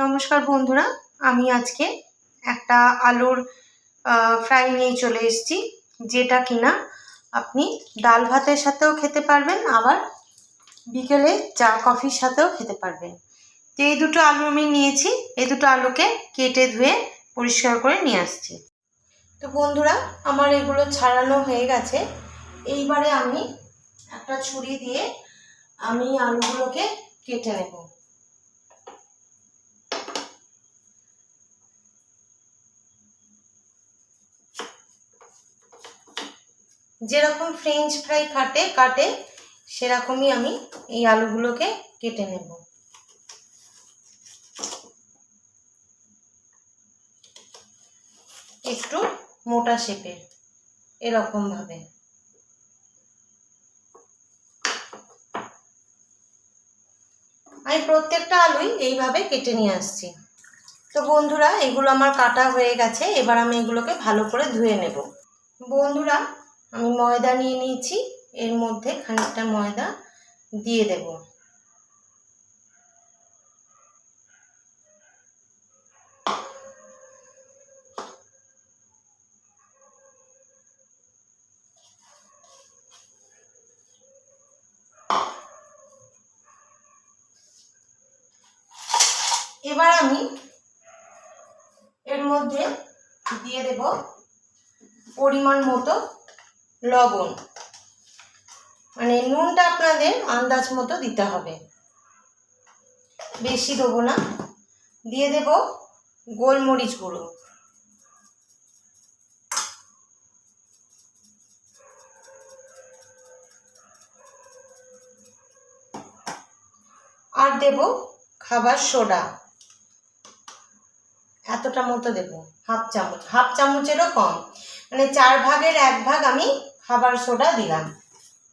নমস্কার বন্ধুরা, আমি আজকে একটা আলুর ফ্রাই নিয়ে চলে এসেছি, যেটা কিনা আপনি ডাল ভাতের সাথেও খেতে পারবেন, আবার বিকেলে চা কফির সাথেও খেতে পারবেন। তো এই দুটো আলু আমি নিয়েছি, এই দুটো আলুকে কেটে ধুয়ে পরিষ্কার করে নিয়ে আসছি। তো বন্ধুরা, আমার এগুলো ছাড়ানো হয়ে গেছে। এইবারে আমি একটা ছুরি দিয়ে আমি আলুগুলোকে কেটে নেব। যেরকম ফ্রেঞ্চ ফ্রাই কাটে কাটে, সেরকমই আমি এই আলুগুলোকে কেটে নেব। একটু মোটা শেপের এরকম ভাবে আমি প্রত্যেকটা আলুই এইভাবে কেটে নিয়ে আসছি। তো বন্ধুরা, এগুলো আমার কাটা হয়ে গেছে, এবার আমি এগুলোকে ভালো করে ধুয়ে নেব। বন্ধুরা আমি ময়দা নিয়ে নিয়েছি, এর মধ্যে খানিকটা ময়দা দিয়ে দেব। এবার আমি এর মধ্যে দিয়ে দেব পরিমাণ মতো লবণ। মানে নুনটা আপনাদের আন্দাজ মতো দিতে হবে। বেশি দেবো না। দিয়ে দেব গোলমরিচ গুঁড়ো। আর দেব খাবার সোডা। এতটা মতো দেব, হাফ চামচ। হাফ চামচেরও কম। মানে চার ভাগের এক ভাগ আমি খাবার সোডা দিলাম।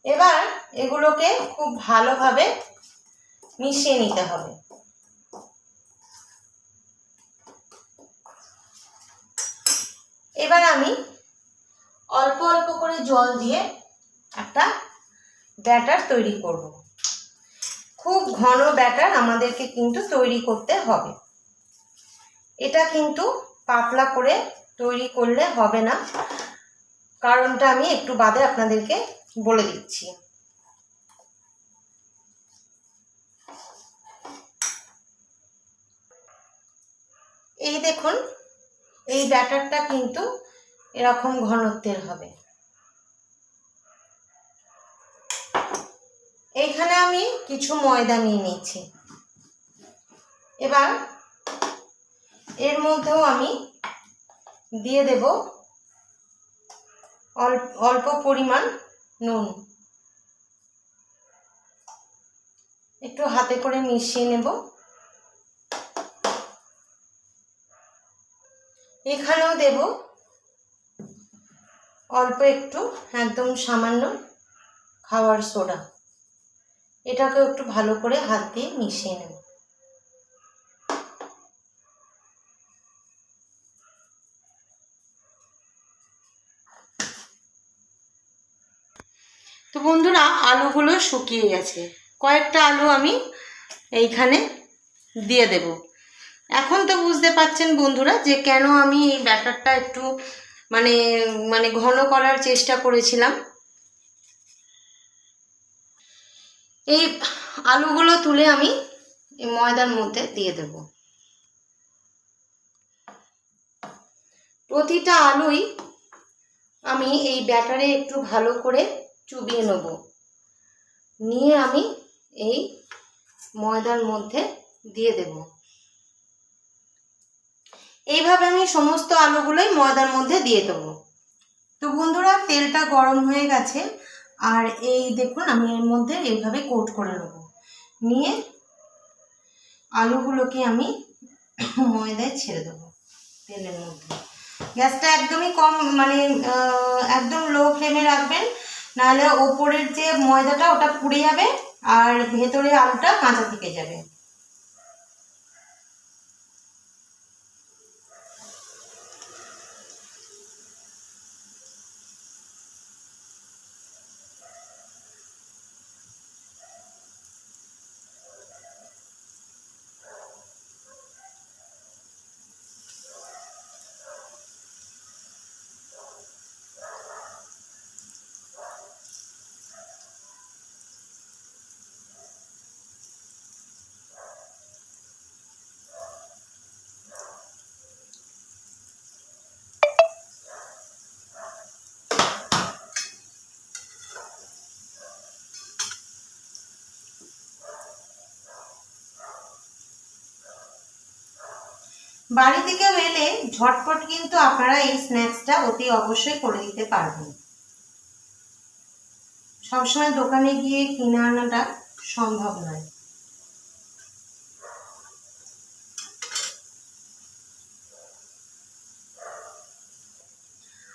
এবার এগুলোকে খুব ভালোভাবে মিশিয়ে নিতে হবে। এবার আমি অল্প অল্প করে জল দিয়ে একটা ব্যাটার তৈরি করব। খুব ঘন ব্যাটার আমাদেরকে কিন্তু তৈরি করতে হবে। এটা কিন্তু পাতলা করে তৈরি করলে হবে না। কারণটা আমি একটু বাদে আপনাদেরকে বলে দিচ্ছি। এই দেখুন, এই ব্যাটারটা কিন্তু এরকম ঘনত্বের হবে। এইখানে আমি কিছু ময়দা নিয়ে নিচ্ছি। এবার এর মধ্যেও আমি দিয়ে দেব অল্প পরিমাণ নুন। একটু হাতে করে মিশিয়ে নেব। এখানেও দেব অল্প একটু, একদম সামান্য খাওয়ার সোডা। এটাকেও একটু ভালো করে হাত দিয়ে মিশিয়ে নেব। তো বন্ধুরা, আলুগুলো শুকিয়ে গেছে। কয়েকটা আলু আমি এইখানে দিয়ে দেব। এখন তো বুঝতে পাচ্ছেন বন্ধুরা যে কেন আমি এই ব্যাটারটা একটু মানে মানে ঘন করার চেষ্টা করেছিলাম। এই আলুগুলো তুলে আমি ময়দার মধ্যে দিয়ে দেব। প্রতিটা আলুই আমি এই ব্যাটারে একটু ভালো করে চুবিয়ে নেব। নিয়ে আমি এই ময়দার মধ্যে দিয়ে দেব। এইভাবে আমি সমস্ত আলুগুলোই ময়দার মধ্যে দিয়ে দেবো। তো বন্ধুরা, তেলটা গরম হয়ে গেছে। আর এই দেখুন, আমি এর মধ্যে এইভাবে কোট করে নেব। নিয়ে আলুগুলোকে আমি ময়দায় ছেড়ে দেবো তেলের মধ্যে। গ্যাসটা একদমই কম মানে একদম লো ফ্লেমে রাখবেন। নাহলে ওপরের যে ময়দাটা ওটা পুড়ে যাবে আর ভেতরে আলুটা কাঁচা থেকে যাবে। বাড়ি থেকে এলে ঝটপট কিন্তু আপনারা এই স্ন্যাক্সটা অতি অবশ্যই করে দিতে পারবেন। সবসময় দোকানে গিয়ে কিনে আনাটা সম্ভব নয়।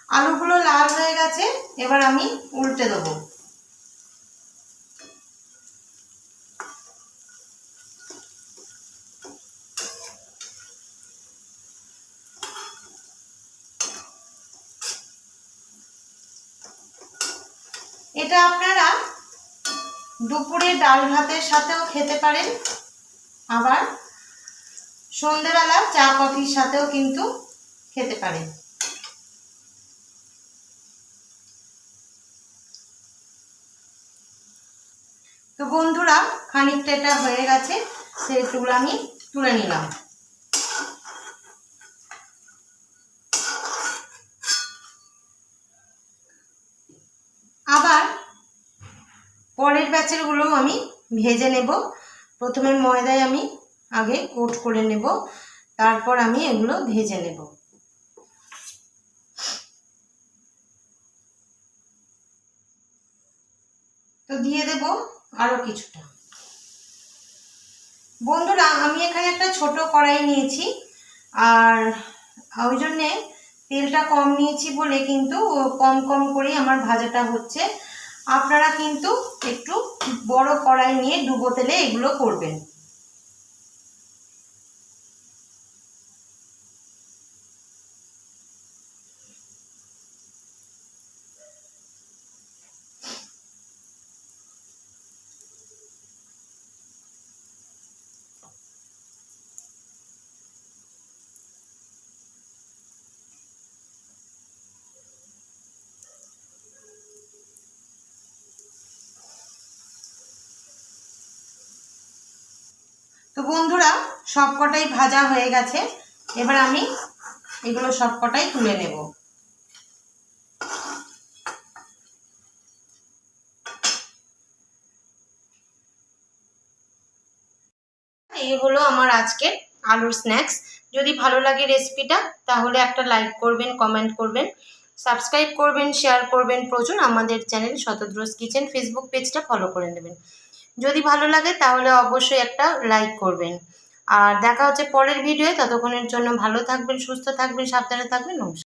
আলুগুলো লাল হয়ে গেছে, এবার আমি উল্টে দেবো। এটা আপনারা দুপুরে ডাল ভাতের সাথেও খেতে পারেন। আবার সন্ধেবেলা চা কফির সাথেও কিন্তু খেতে পারেন। তো বন্ধুরা, খানিকটা এটা হয়ে গেছে সেগুলো আমি তুলে নিলাম আবার পরের ব্যাচেরগুলো আমি ভেজে নেব। প্রথমে ময়দায় আমি আগে কোট করে নেব। তারপর আমি এগুলো ভেজে নেব। তো দিয়ে দেব আরও কিছুটা। বন্ধুরা, আমি এখানে একটা ছোট কড়াই নিয়েছি। আর ওই জন্যে তেলটা কম নিয়েছি বলে কিন্তু কম কম করেই আমার ভাজাটা হচ্ছে। আপনারা কিন্তু একটু বড় কড়াই নিয়ে ডুবো তেলে এগুলো করবেন। বন্ধুরা, সবকটাই ভাজা হয়ে গেছে। এবার আমি এগুলো সবকটাই তুলে নেব। এই হলো আমার আজকের আলুর স্ন্যাক্স। যদি ভালো লাগে রেসিপিটা, তাহলে একটা লাইক করবেন, কমেন্ট করবেন। সাবস্ক্রাইব করবেন, শেয়ার করবেন প্রচুর। আমাদের চ্যানেল শতদ্রোজ কিচেন ফেসবুক পেজটা ফলো করে নেবেন। যদি ভালো লাগে তাহলে অবশ্যই একটা লাইক করবেন। আর দেখা হচ্ছে পরের ভিডিও ততক্ষণের জন্য ভালো থাকবেন, সুস্থ থাকবেন, সাবধানে থাকবেন, নমস্কার।